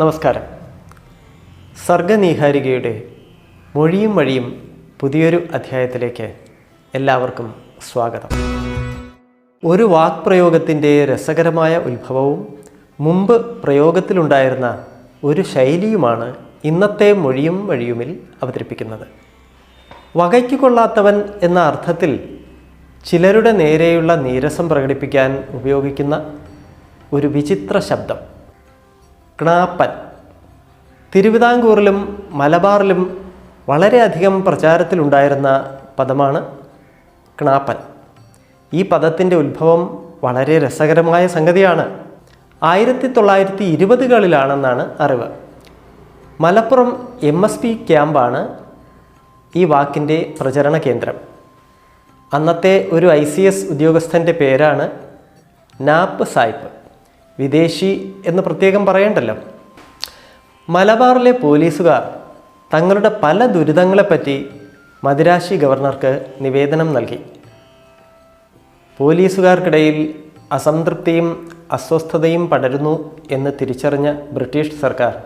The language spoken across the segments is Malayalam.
നമസ്കാരം. സർഗനീഹാരികയുടെ മൊഴിയും വഴിയും പുതിയൊരു അധ്യായത്തിലേക്ക് എല്ലാവർക്കും സ്വാഗതം. ഒരു വാക്പ്രയോഗത്തിന്റെ രസകരമായ ഉത്ഭവവും മുമ്പ് പ്രയോഗത്തിലുണ്ടായിരുന്ന ഒരു ശൈലിയുമാണ് ഇന്നത്തെ മൊഴിയും വഴിയുമിൽ അവതരിപ്പിക്കുന്നത്. വകയ്ക്ക് കൊള്ളാത്തവൻ എന്ന അർത്ഥത്തിൽ ചിലരുടെ നേരെയുള്ള നീരസം പ്രകടിപ്പിക്കാൻ ഉപയോഗിക്കുന്ന ഒരു വിചിത്ര ശബ്ദം. ക്ണാപ്പൻ തിരുവിതാംകൂറിലും മലബാറിലും വളരെയധികം പ്രചാരത്തിലുണ്ടായിരുന്ന പദമാണ് ക്ണാപ്പൻ ഈ പദത്തിന്റെ ഉത്ഭവം വളരെ രസകരമായ സംഗതിയാണ്. ആയിരത്തി തൊള്ളായിരത്തി ഇരുപതുകളിലാണെന്നാണ് അറിവ്. മലപ്പുറം എം എസ് പി ക്യാമ്പാണ് ഈ വാക്കിന്റെ പ്രചരണ കേന്ദ്രം. അന്നത്തെ ഒരു ഐ സി എസ് ഉദ്യോഗസ്ഥന്റെ പേരാണ് നാപ്പ് സായിപ്പ്. വിദേശി എന്ന് പ്രത്യേകം പറയേണ്ടല്ലോ. മലബാറിലെ പോലീസുകാർ തങ്ങളുടെ പല ദുരിതങ്ങളെപ്പറ്റി മദിരാശി ഗവർണർക്ക് നിവേദനം നൽകി. പോലീസുകാർക്കിടയിൽ അസംതൃപ്തിയും അസ്വസ്ഥതയും പടരുന്നു എന്ന് തിരിച്ചറിഞ്ഞ ബ്രിട്ടീഷ് സർക്കാർ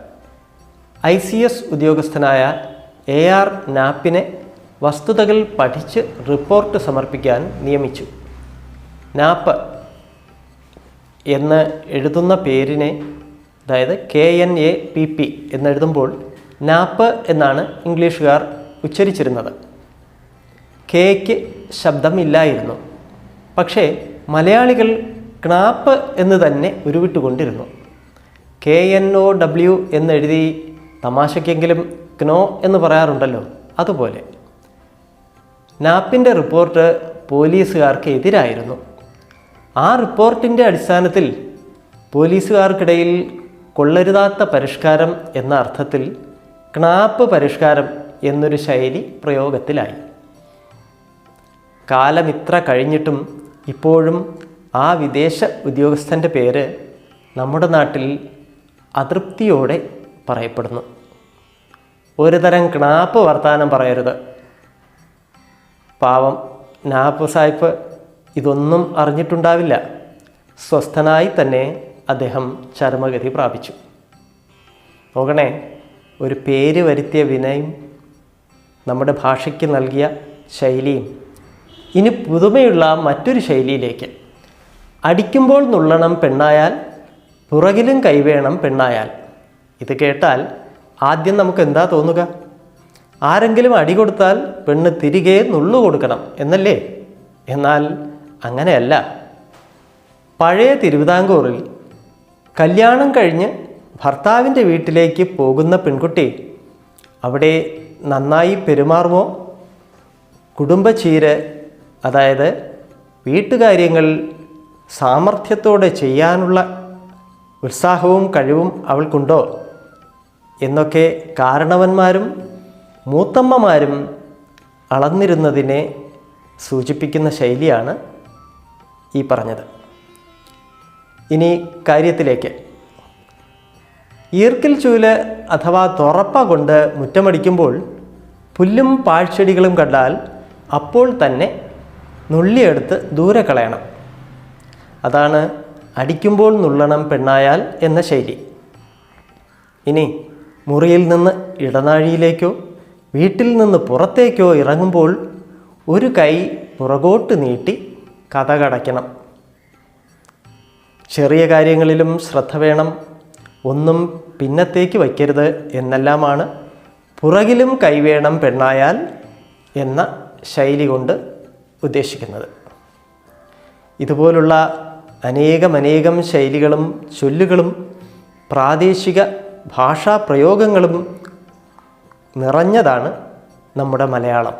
ഐ സി എസ് ഉദ്യോഗസ്ഥനായ എ ആർ നാപ്പിനെ വസ്തുതകൾ പഠിച്ച് റിപ്പോർട്ട് സമർപ്പിക്കാൻ നിയമിച്ചു. നാപ്പ് എന്ന് എഴുതുന്ന പേരിനെ അതായത് K N A P P എന്നെഴുതുമ്പോൾ nap എന്നാണ് ഇംഗ്ലീഷുകാർ ഉച്ചരിച്ചിരുന്നത്. കേക്ക് ശബ്ദമില്ലായിരുന്നു. പക്ഷേ മലയാളികൾ ക്നാപ്പ് എന്ന് തന്നെ ഉരുവിട്ടുകൊണ്ടിരുന്നു. കെ എൻ ഒ ഡബ്ല്യു എന്നെഴുതി തമാശയ്ക്കെങ്കിലും ക്നോ എന്ന് പറയാറുണ്ടല്ലോ അതുപോലെ. നാപ്പിന്റെ റിപ്പോർട്ട് പോലീസുകാർക്ക് എതിരായിരുന്നു ആ റിപ്പോർട്ടിന്റെ അടിസ്ഥാനത്തിൽ പോലീസുകാർക്കിടയിൽ കൊള്ളരുതാത്ത പരിഷ്കാരം എന്ന അർത്ഥത്തിൽ ക്നാപ്പ് പരിഷ്കാരം എന്നൊരു ശൈലി പ്രയോഗത്തിലായി. കാലം ഇത്ര കഴിഞ്ഞിട്ടും ഇപ്പോഴും ആ വിദേശ ഉദ്യോഗസ്ഥന്റെ പേര് നമ്മുടെ നാട്ടിൽ അതൃപ്തിയോടെ പറയപ്പെടുന്നു. ഒരു തരം ക്ണാപ്പ് വർത്താനം പറയരുത്. പാവം നാപ്പ് സാഹിബ് ഇതൊന്നും അറിഞ്ഞിട്ടുണ്ടാവില്ല. സ്വസ്ഥനായി തന്നെ അദ്ദേഹം ചരമഗതി പ്രാപിച്ചു. നോക്കണേ ഒരു പേര് വരുത്തിയ വിനയും നമ്മുടെ ഭാഷയ്ക്ക് നൽകിയ ശൈലിയും ഇനി പുതുമയുള്ള മറ്റൊരു ശൈലിയിലേക്ക്. അടിക്കുമ്പോൾ നുള്ളണം പെണ്ണായാൽ പുറകിലും കൈവേണം പെണ്ണായാൽ. ഇത് കേട്ടാൽ ആദ്യം നമുക്ക് എന്താ തോന്നുക? ആരെങ്കിലും അടി കൊടുത്താൽ പെണ്ണ് തിരികെ നുള്ളു കൊടുക്കണം എന്നല്ലേ? എന്നാൽ അങ്ങനെയല്ല. പഴയ തിരുവിതാംകൂറിൽ കല്യാണം കഴിഞ്ഞ് ഭർത്താവിന്റെ വീട്ടിലേക്ക് പോകുന്ന പെൺകുട്ടി അവിടെ നന്നായി പെരുമാറുമോ? കുടുംബചീര് അതായത് വീട്ടുകാര്യങ്ങൾ സാമർഥ്യത്തോടെ ചെയ്യാനുള്ള ഉത്സാഹവും കഴിവും അവൾക്കുണ്ടോ? എന്നൊക്കെ കാരണവന്മാരും മൂത്തമ്മമാരും അളന്നിരുന്നതിനെ സൂചിപ്പിക്കുന്ന ശൈലിയാണ് ഈ പറഞ്ഞത്. ഇനി കാര്യത്തിലേക്ക്. ഈർക്കിൽ ചൂൽ അഥവാ തുറപ്പ കൊണ്ട് മുറ്റമടിക്കുമ്പോൾ പുല്ലും പാഴ്ചെടികളും കണ്ടാൽ അപ്പോൾ തന്നെ നുള്ളിയെടുത്ത് ദൂരെ കളയണം. അതാണ് അടിക്കുമ്പോൾ നുള്ളണം പെണ്ണായാൽ എന്ന ശൈലി. ഇനി മുറിയിൽ നിന്ന് ഇടനാഴിയിലേക്കോ വീട്ടിൽ നിന്ന് പുറത്തേക്കോ ഇറങ്ങുമ്പോൾ ഒരു കൈ പുറകോട്ട് നീട്ടി കഥകടയ്ക്കണം ചെറിയ കാര്യങ്ങളിലും ശ്രദ്ധ വേണം. ഒന്നും പിന്നത്തേക്ക് വയ്ക്കരുത് എന്നെല്ലാമാണ് പുറകിലും കൈവേണം പെണ്ണായാൽ എന്ന ശൈലി കൊണ്ട് ഉദ്ദേശിക്കുന്നത്. ഇതുപോലുള്ള അനേകമനേകം ശൈലികളും ചൊല്ലുകളും പ്രാദേശിക ഭാഷാ പ്രയോഗങ്ങളും നിറഞ്ഞതാണ് നമ്മുടെ മലയാളം.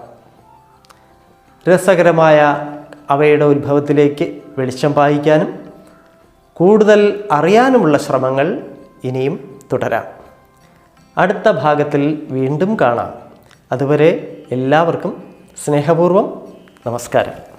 രസകരമായ അവയുടെ ഉത്ഭവത്തിലേക്ക് വെളിച്ചം പായിക്കാനും കൂടുതൽ അറിയാനുമുള്ള ശ്രമങ്ങൾ ഇനിയും തുടരാം. അടുത്ത ഭാഗത്തിൽ വീണ്ടും കാണാം. അതുവരെ എല്ലാവർക്കും സ്നേഹപൂർവം നമസ്കാരം.